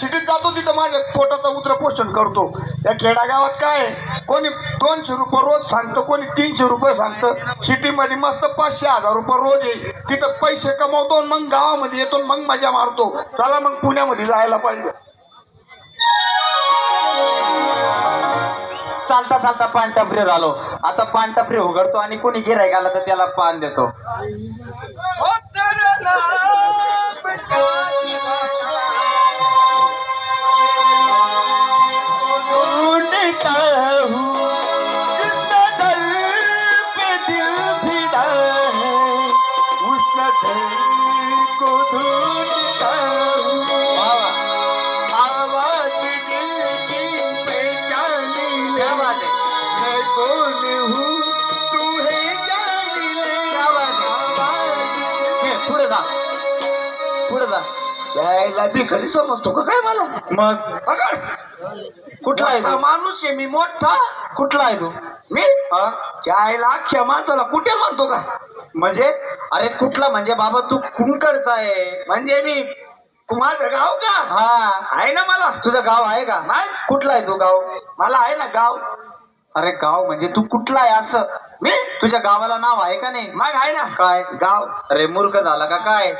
सिटीत जातो तिथं माझ्या पोटाचं उतर पोषण करतो. या खेडागावात काय? कोणी दोनशे रुपये रोज सांगतं कोणी तीनशे रुपये सांगतं. सिटीमध्ये मस्त पाचशे हजार रुपये रोज आहे. तिथं पैसे कमवतो आणि मग गावामध्ये येतो आणि मग मजा मारतो. चला मग पुण्यामध्ये जायला पाहिजे. चालता चालता पान टपरीवर आलो. आता पान टपरी उघडतो आणि कोणी गिरायक आला तर त्याला पान देतो. जा यायला बी घरी समजतो का काय मला? मग? पकड कुठला आहे तू? माणूस आहे मी मोठा. कुठला आहे तू? मी? हा? यायला अख्ख्या माणसाला कुठे म्हणतो का? म्हणजे? अरे कुठला म्हणजे? बाबा तू कुंकडचा आहे? म्हणजे मी तू माझं गाव का? हा. आहे ना मला? तुझं गाव आहे का? नाही. कुठला आहे तू गाव? मला आहे ना गाव. अरे गाव म्हणजे तू कुठला आहे असं? मी? तुझ्या गावाला नाव आहे का नाही? मग आहे ना. काय? गाव. अरे मूर्ख झाला का काय?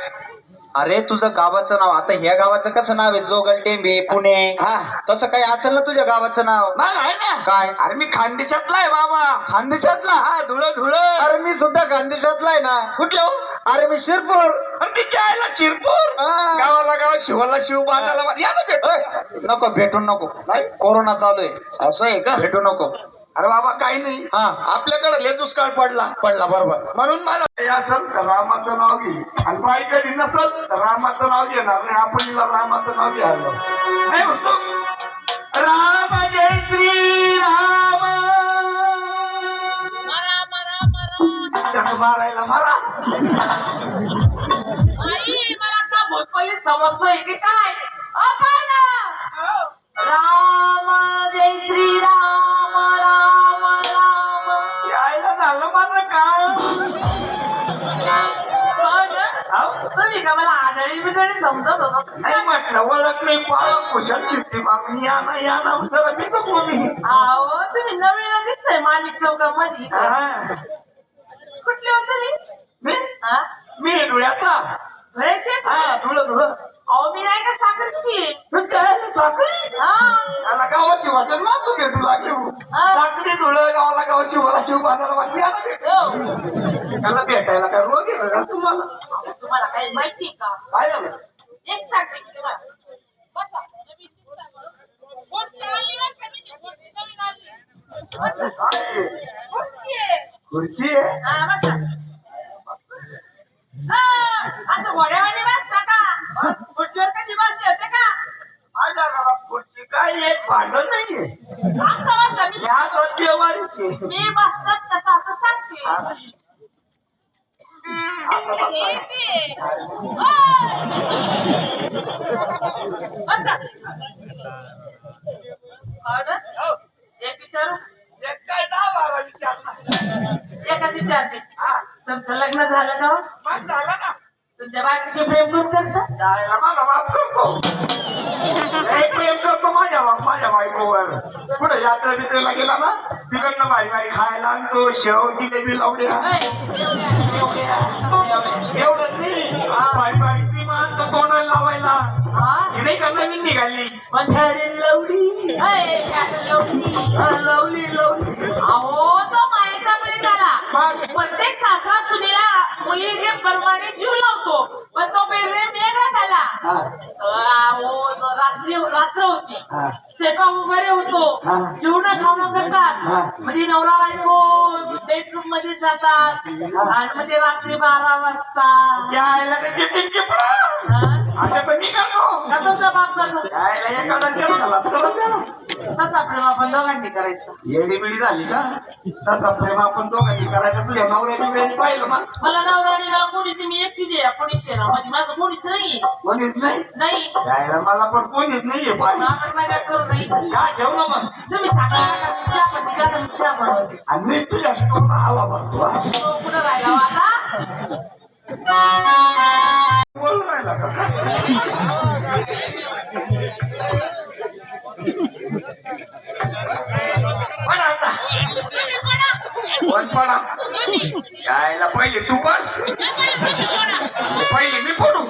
अरे तुझं गावाचं नाव आता ह्या गावाचं कसं नाव आहे? जोगल टेंबे पुणे. हा. तसं काही असेल ना तुझ्या गावाचं नाव? मग आहे ना. काय? अरे मी खानदेशातला आहे बाबा. खानदेशातला? हा धुळं धुळं. अरे मी सुद्धा खानदेशातला आहे ना. कुठलं हो? अरे मी शिरपूर. आणि तिच्या आईला चिरपूर हा. गावाला गाव शिवाला शिव बांधायला बांध- या ना भेट ओय, नको भेटून नको. नाही? कोरोना चालू आहे. असं आहे का? भेटू नको. अरे बाबा काही नाही. हा. आपल्याकडे लय दुष्काळ पडला. पडला बरोबर. म्हणून मला हे असेल तर रामाचं नाव घे. आणि बाई कधी नसल तर रामाचं नाव घेणार नाही. आपण हिला रामाचं नाव घ्यायला. नाही म्हणतो? राम जय श्री राम. मरा मरा मरा त्याचं मारायला मारा. आई मला का भोजपल्ली समजतोय की काय? राम जय श्री तुम्ही का मला आढळी बिढळी समजत होता नाही म्हटलं ओळख नाही पाळख कुशल शिट्टी या ना या ना जरा मी तर कोणी अहो तुम्ही नवीन दिसतंय माणिक चौकामध्ये कुठले हो तुम्ही मी मी धुळ्याचा घराचे हा अहो मी नाही का साखरची? गावाची वचन मातू भेटू लागली. साखरी धुळं गावाला गावाची मला शिव बाजारा वाटली भेट. त्याला भेटायला काय रोग आहे का तुम्हाला. तुम्हाला काही माहिती का? काय झालं? एक सांगते की तुम्हाला. दिसता बरं. पुढची आली बरं का म्हणजे पुढची नवीन आली बसा. काय आहे? पुढची आहे. खुर्ची आहे हा, बसा. हा, असं घोड्यावानी बसता का खुर्चीवर कधी बसले होते का माझ्या घरात एक भांडण नाहीये असं बसता मी या सत्यवारीची मी बसतात कसं असं सांगते हे ते. बसा. ऑर्डर? एक विचारू एक काय दहा बारा विचारला एकच विचारते हा तुमचं लग्न झालं का हो? मग झालं ना तुमच्या बायकोशी प्रेम करून करता जायला बाप करतो बित्रेला गेला ना तिकडनं भारी भारी खायला आणतो शेव जिलेबी लावड्या. एवढंच नाही भारी भारी क्रीम आणतो तोंडाला लावायला. हा? नाही का नवीन निघाली? मंदारी लवडी लवली. लवली. अहो तो मायेचा बळी झाला मग? प्रत्येक सासरा सुनीला मुलीचे प्रमाणे जीव लावतो. पण तो प्रेम वेगळा झाला. तो हा. स्वयंपाक वगैरे होतो. जेवण खावणं. करतात म्हणजे नवरा बायको बेडरूममध्ये जातात आणि म्हणजे रात्री बारा वाजता जायला पण मी करतो बाप करतो एखादा ना. तसा प्रेम आपण दोघांनी करायचं येडी बिडी झाली का? तसा प्रेम आपण दोघांनी करायचं तुझ्या नवऱ्या बिवऱ्याने पाहिलं मग. मला नवरा आणि मला कोणीच मी एकटीच आहे कोणीच आहे ना म्हणजे माझं कोणीच नाही? कोणीच नाही नाही जायला मला पण कोणीच नाहीये पाहिजे आपण करू नाही चहा ठेव ना मग. तुम्ही सांगा का मी चहा पत्ती का मी चहा बनवते आणि मी तुझ्या स्टोर हवा भरतो हा. तो कुठं राहिला हो आता? वळू राहिला का? यायला पहिले तू पण पहिले मी पडू.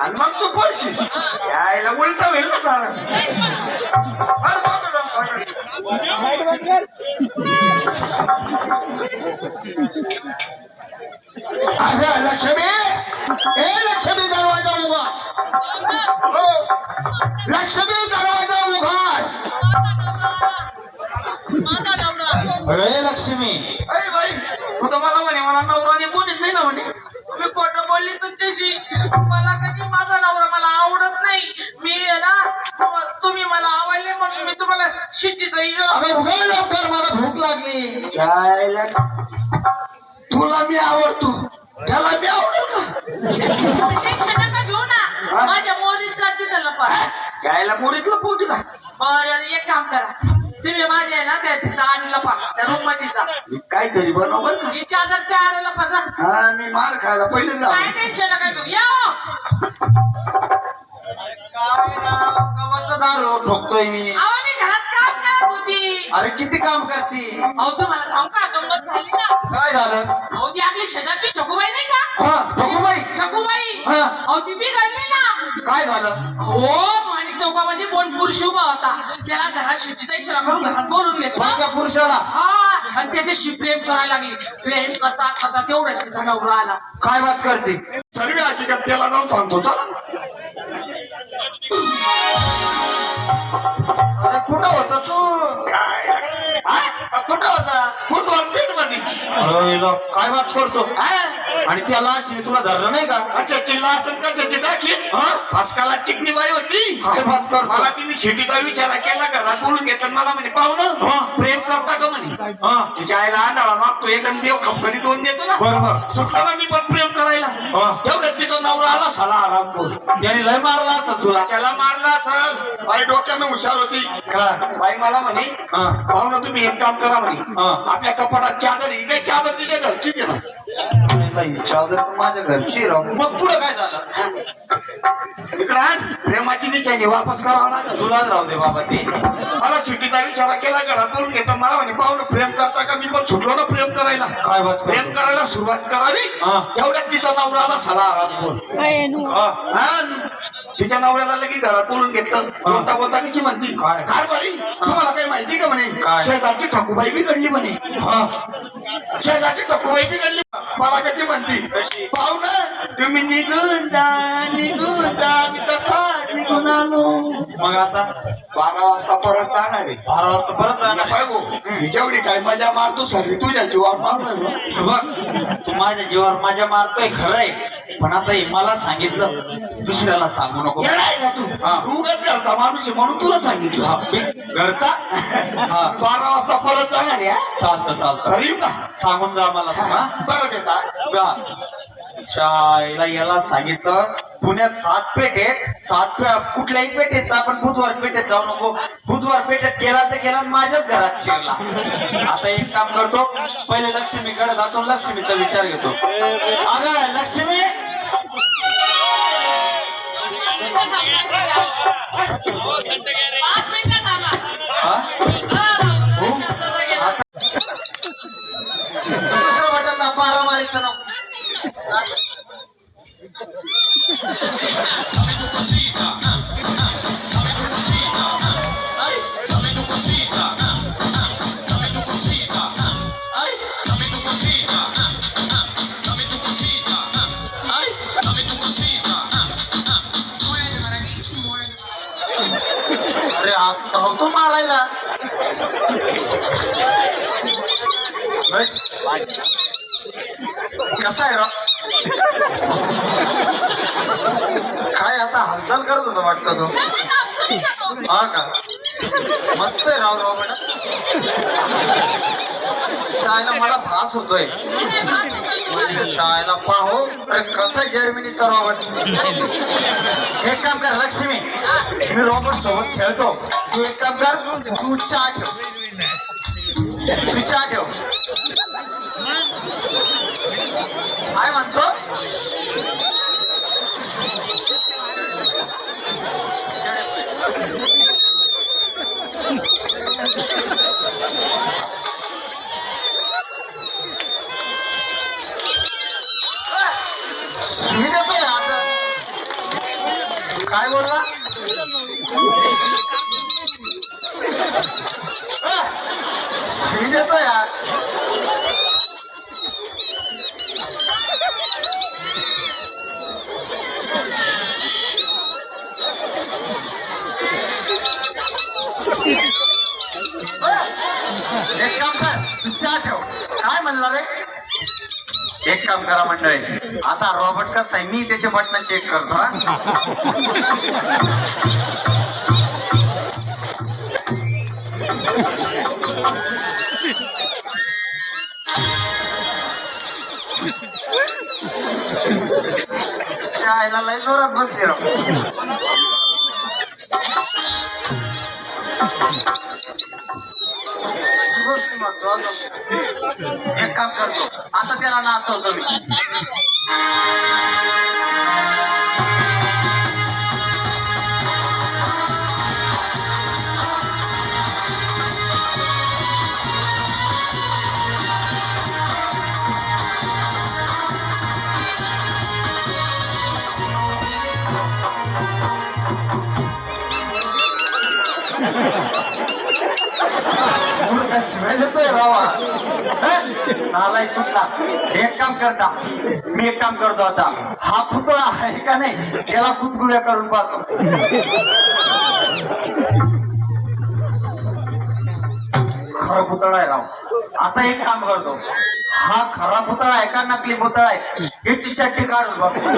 आणि मग तू पडशी यायला उलट होईल ना सारा लक्ष्मी दरवाजा उघड. माझा नवरा. अरे लक्ष्मी. अरे बाई तू तर मला म्हणे मला नवराने कोणीच नाही ना म्हणे. मी खोटं बोलली तुमच्याशी. मला कधी माझा नवरा मला आवडत नाही. मी आहे ना तुम- तुम्ही मला आवडले म्हणून मी तुम्हाला शिट्टी अगं उघड लवकर मला भूक लागली. यायला तुला मी आवडतो. त्याला मी आवडेल का? यायला पोरीतलं पोटी का बरं एक काम करा. तुम्ही माझे आहे ना त्या आणि लपा त्या रूममध्ये जा काहीतरी बनव बरं का. ही चादर चार लपा जा हा मी मार खायला पहिले काय जाऊ टेन्शन नका घेऊ. या हो. कवाचं दारू ठोकतोय मी. अहो मी घरात होती. अरे किती काम करते? अहो तुम्हाला सांगू का गंमत झाली ना? काय झालं? अहो ती आपली शेजारची ठकूबाई नाही का? हा ठोकूबाई ठकूबाई हा. अहो ती बिघडली ना. काय झालं? हो माणिक चौकामध्ये कोण पुरुष उभा होता? त्याला घरात शिटीचा इशारा करून घरात बोलून घेतलं. त्या पुरुषाला? हा आणि त्याच्याशी प्रेम करायला लागली. प्रेम करता करता तेवढ्याच तिचा नवरा आला. काय बात करते? सर्व हकीकत त्याला जाऊन थांबतो चला. कुठं होता तू? काय? कुठं होता? बुधवार पेठ अरे लो, काय बात करतो? आणि त्याला अशी तुला धरलं नाही का? अच्छा चिल्ला असेल का त्याची टाकी? हा? चिकनी बाई होती. काय बात करतो? मला तिने शेतीचा विचार केला घरात बोलून घेतला मला म्हणे पाहुणं हा. प्रेम करता का म्हणे? हा. तिच्या आईला आंधळा मागतो एक आणि देव खपकणी दोन देतो ना. बरोबर सुटला ना मी पण प्रेम करायला. हा. तेवढ्यात तिचा नवरा आला साला आराम करू. त्याने लय मारला असं तुला. त्याला मारला असल. बाई डोक्यानं हुशार होती. काय बाई मला म्हणे हा. पाहुणं तुम्ही एक काम करा म्हणे. हा. आपल्या कपाटात चादर ही काय चादर तिच्या ना नाही चादर तर माझ्या घरची राहू मग पुढे काय झालं? इकडे आण. प्रेमाची निशाणी वापस करावा लागेल. तुलाच राहू दे बाबा ते. मला सुट्टीचा विचार केला घरात बोलून घेता मला म्हणे पाहुणं प्रेम करता का? मी पण सुटलो ना प्रेम करायला. काय बात प्रेम करतो करायला सुरुवात करावी. हा. तेवढ्यात तिचा नवरा आला साला आराम करून हा. तिच्या नवऱ्याला लगेच घरात बोलून घेतलं. बोलता बोलता कशी म्हणती काय? काय बरी तुम्हाला काही माहिती का म्हणे? शेजारची ठाकूबाई बिघडली म्हणे. शेजारची ठाकूबाई बिघडली. मला कशी म्हणती कशी? पाहुणं तुम्ही निघून जा निघून जा मी तसा निघून आलो. मग आता? बारा वाजता परत जाणार आहे. बारा वाजता परत जाणार काय भाऊ ही जेवढी काय मजा मारतो सर्व तुझ्या जीवावर. आहे. बघ. तू माझ्या जीवावर माझ्या मारतोय खरं आहे. पण आता हे मला सांगितलं दुसऱ्याला सांगू नको. आहे उगाच करता माणूस आहे म्हणून तुला सांगितलं. हा, घरचा? हा. बारा वाजता परत जाणार आहे? चालतं चालतं. का? सांगून जा मला बरं बेटा. याला सांगितलं. पुण्यात सात पेठ आहेत. सात पे कुठल्याही पेठेत आपण बुधवार पेठेत जाऊ नको. बुधवार पेठेत केला तर केला आणि माझ्याच घरात शिरला. आता एक काम करतो. पहिले लक्ष्मीकडे जातो लक्ष्मीचा विचार घेतो. अगं लक्ष्मी! हा? असं- दुसरं बटन दाब, मारामारीचं नको. अरे आता होतो मारायला. कसा आहे राव? काय आता हालचाल करत होता वाटतं तो? हा का? मस्त आहे राव राव मॅडम. शाळेला मला भास होतोय. नाही, शाळेला पाहो अरे कसा जर्मनीचा रॉबर्ट एक काम कर लक्ष्मी. मी रॉबर्ट सोबत खेळतो. तू एक काम कर तू चहा ठेव. तू चहा ठेव. काय म्हणतो? कामगार मंडळी. आता रॉबर्ट का आहे मी त्याचे बटन चेक करतो हा. शाळेला लय जोरात बसले राव. गोष्टी म्हणतो एक काम करतो. आता त्याला नाचवतो मी. मूर्ख शिवाय देतोय रावा आलाय कुठला एक काम करता. मी एक काम करतो. आता हा पुतळा आहे का नाही? त्याला कुतगुड्या करून पाहतो खरा पुतळा आहे राव आता एक काम करतो. हा खरा पुतळा आहे का नकली पुतळा आहे याची चट्टी काढून बघतो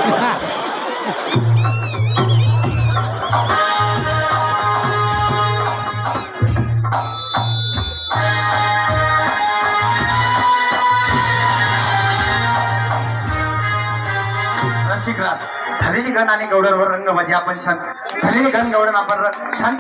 क्षेत्रात झालेली गण आणि गौडरवर रंगबाजी आपण शांत झालेली गण गौडन आपण र- शांत